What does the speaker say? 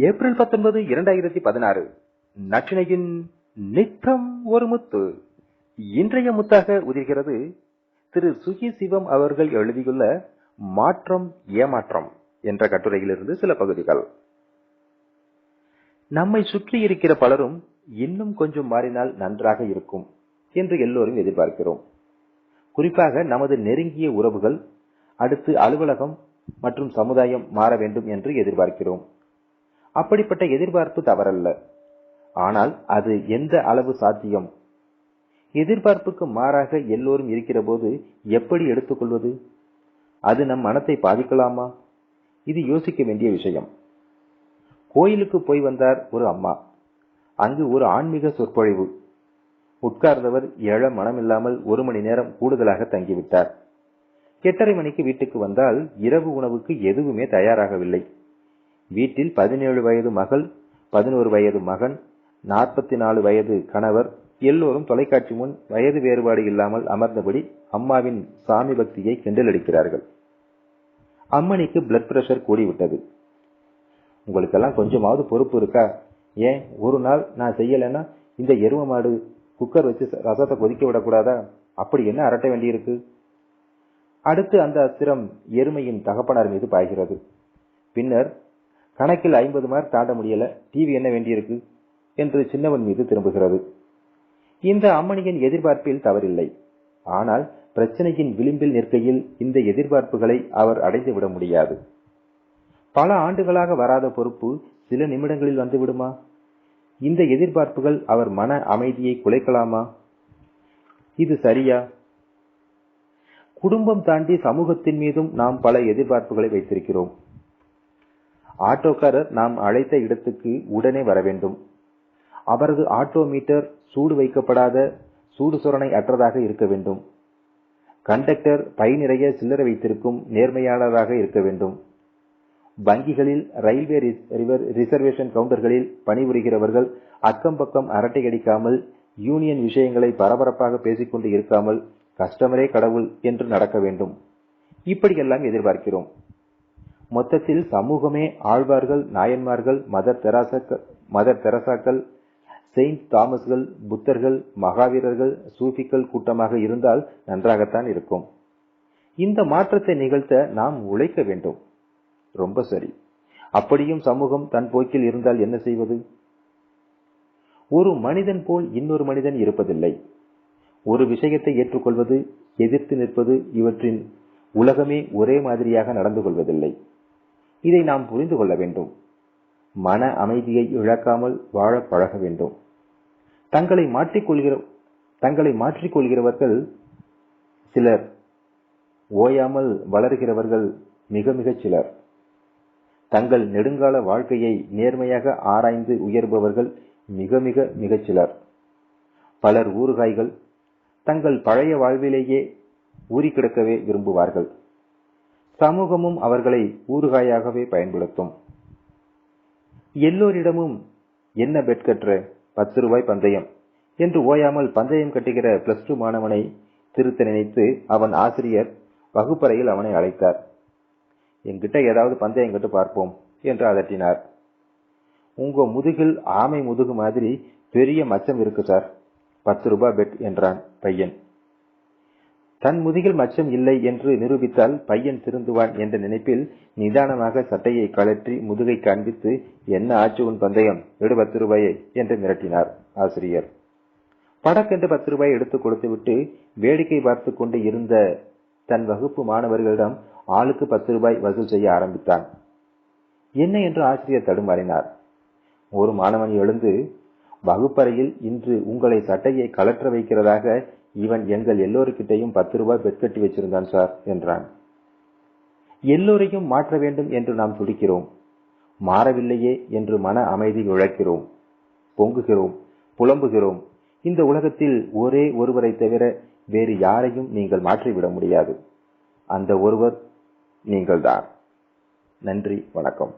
April பத்தொன்பது இரண்டாயிரத்தி பதினாறு. நற்றினையின் நித்தம் ஒரு முத்து. இன்றைய முத்தாக உதிர்கிறது. திரு சுகி சிவம் அவர்கள் எழுதியுள்ள மாற்றம் ஏமாற்றம் என்ற கட்டுரையிலிருந்து சில பகுதிகள். நம்மை சுற்றி இருக்கிற பலரும் இன்னும் கொஞ்சம் மாறினால் நன்றாக இருக்கும் என்று எல்லோரும் எதிர்பார்க்கிறோம். குறிப்பாக நமது நெருங்கிய உறவுகள் அடுத்து அலுவலகம் மற்றும் சமுதாயம் மாற வேண்டும் என்று எதிர்பார்க்கிறோம். அப்படிப்பட்ட எதிர்பார்ப்பு தவறல்ல. ஆனால் அது எந்த அளவு சாத்தியம்? எதிர்பார்ப்புக்கு மாறாக எல்லோரும் இருக்கிற போது எப்படி எடுத்துக்கொள்வது? அது நம் மனத்தை பாதிக்கலாமா? இது யோசிக்க வேண்டிய விஷயம். கோயிலுக்கு போய் வந்தார் ஒரு அம்மா. அங்கு ஒரு ஆன்மீக சொற்பொழிவு. உட்கார்ந்தவர் ஏழ மனமில்லாமல் ஒரு மணி நேரம் கூடுதலாக தங்கிவிட்டார். எட்டரை மணிக்கு வீட்டுக்கு வந்தால் இரவு உணவுக்கு எதுவுமே தயாராகவில்லை. வீட்டில் பதினேழு வயது மகள் பதினோரு வயது மகன் நாற்பத்தி நாலு வயது கணவர் எல்லோரும் தொலைக்காட்சி முன் வயது வேறுபாடு இல்லாமல் அமர்ந்தபடி அம்மாவின் சாமி பக்தியை கிண்டலடிக்கிறார்கள். அம்மணிக்கு பிளட் பிரஷர் கூடிவிட்டது. உங்களுக்கெல்லாம் கொஞ்சமாவது பொறுப்பு இருக்கா? ஏன் ஒரு நாள் நான் செய்யலைன்னா இந்த எரும மாடு குக்கர் வச்சு ரசத்தை கொதிக்க விடக்கூடாதா? அப்படி என்ன அரட்ட வேண்டியிருக்கு? அடுத்து அந்த அஸ்திரம் எருமையின் தகப்பனார் மீது பாய்கிறது. பின்னர் கணக்கில் ஐம்பது மார்க் தாண்ட முடியல. டிவி என்ன வேண்டியிருக்கு? என்று சின்னவன் மீது திரும்புகிறது. இந்த அம்மணியின் எதிர்பார்ப்பில் தவறில்லை. ஆனால் பிரச்சனையின் விளிம்பில் நிற்கையில் இந்த எதிர்பார்ப்புகளை அவர் அடைந்து விட முடியாது. பல ஆண்டுகளாக வராத பொறுப்பு சில நிமிடங்களில் வந்துவிடுமா? இந்த எதிர்பார்ப்புகள் அவர் மன அமைதியை குலைக்கலாமா? இது சரியா? குடும்பம் தாண்டி சமூகத்தின் மீதும் நாம் பல எதிர்பார்ப்புகளை வைத்திருக்கிறோம். ஆட்டோக்காரர் நாம் அழைத்த இடத்துக்கு உடனே வர வேண்டும். அவரது ஆட்டோ மீட்டர் சூடு வைக்கப்படாத சூடு சுரணை அற்றதாக இருக்க வேண்டும். கண்டக்டர் பை நிறைய சில்லறை வைத்திருக்கும் நேர்மையாளராக இருக்க வேண்டும். வங்கிகளில் ரயில்வே ரிசர்வேஷன் கவுண்டர்களில் பணிபுரிகிறவர்கள் அக்கம் பக்கம் அரட்டை அடிக்காமல் யூனியன் விஷயங்களை பரபரப்பாக பேசிக்கொண்டு இருக்காமல் கஸ்டமரே கடவுள் என்று நடக்க வேண்டும். இப்படியெல்லாம் எதிர்பார்க்கிறோம். மொத்தத்தில் சமூகமே ஆழ்வார்கள் நாயன்மார்கள் மதர் தெராசக்கள் மதர் தெரசாக்கள் செயின்ட் தாமஸ்கள் புத்தர்கள் மகாவீரர்கள் சூஃபிக்கள் கூட்டமாக இருந்தால் நன்றாகத்தான் இருக்கும். இந்த மாற்றத்தை நிகழ்த்த நாம் உழைக்க வேண்டும். ரொம்ப சரி. அப்படியும் சமூகம் தன் போக்கில் இருந்தால் என்ன செய்வது? ஒரு மனிதன் போல் இன்னொரு மனிதன் இருப்பதில்லை. ஒரு விஷயத்தை ஏற்றுக்கொள்வது எதிர்த்து நிற்பது இவற்றின் உலகமே ஒரே மாதிரியாக நடந்து கொள்வதில்லை. இதை நாம் புரிந்து கொள்ள வேண்டும். மன அமைதியை இழக்காமல் வாழ பழக வேண்டும். தங்களை மாற்றிக்கொள்கிற தங்களை மாற்றிக்கொள்கிறவர்கள் சிலர் ஓயாமல் வளர்கிறவர்கள் மிக மிகச் சிலர். தங்கள் நெடுங்கால வாழ்க்கையை நேர்மையாக ஆராய்ந்து உயர்பவர்கள் மிக மிக மிகச் சிலர். பலர் ஊறுகாய்கள் தங்கள் பழைய வாழ்விலேயே ஊறி கிடக்கவே விரும்புவார்கள். சமூகமும் அவர்களை ஊறுகாயாகவே பயன்படுத்தும். எல்லோரிடமும் என்ன பெட் கட்டுற பத்து ரூபாய் பந்தயம் என்று ஓயாமல் பந்தயம் கட்டுகிற பிளஸ் டூ மாணவனை திருத்த நினைத்து அவன் ஆசிரியர் வகுப்பறையில் அவனை அழைத்தார். என்கிட்ட ஏதாவது பந்தயம் கட்டு பார்ப்போம் என்று அதட்டினார். உங்க முதுகில் ஆமை முதுகு மாதிரி பெரிய மச்சம் இருக்கு சார். பத்து ரூபாய் பெட் என்றான் பையன். தன் முதுகில் மச்சம் இல்லை என்று நிரூபித்தால் பையன் திருந்துவான் என்ற நினைப்பில் நிதானமாக சட்டையை கழற்றி முதுகை காண்பித்து என்ன ஆச்சு உன் பந்தயம்? எடு பத்து ரூபாயை என்று மிரட்டினார் ஆசிரியர். படக்கென்று பத்து ரூபாய் எடுத்து கொடுத்துவிட்டு வேடிக்கை பார்த்து கொண்டு இருந்த தன் வகுப்பு மாணவர்களிடம் ஆளுக்கு பத்து ரூபாய் வசூல் செய்ய ஆரம்பித்தான். என்ன? என்று ஆசிரியர் தடுமாறினார். ஒரு மாணவன் எழுந்து வகுப்பறையில் இன்று உங்களை சட்டையை கலற்ற வைக்கிறதாக இவன் எங்கள் எல்லோருக்கிட்டையும் பத்து ரூபாய் பெட்கட்டி வச்சிருந்தான் சார் என்றான். எல்லோரையும் மாற்ற வேண்டும் என்று நாம் துடிக்கிறோம். மாறவில்லையே என்று மன அமைதி இழக்கிறோம் பொங்குகிறோம் புலம்புகிறோம். இந்த உலகத்தில் ஒரே ஒருவரை தவிர வேறு யாரையும் நீங்கள் மாற்றிவிட முடியாது. அந்த ஒருவர் நீங்கள்தான். நன்றி வணக்கம்.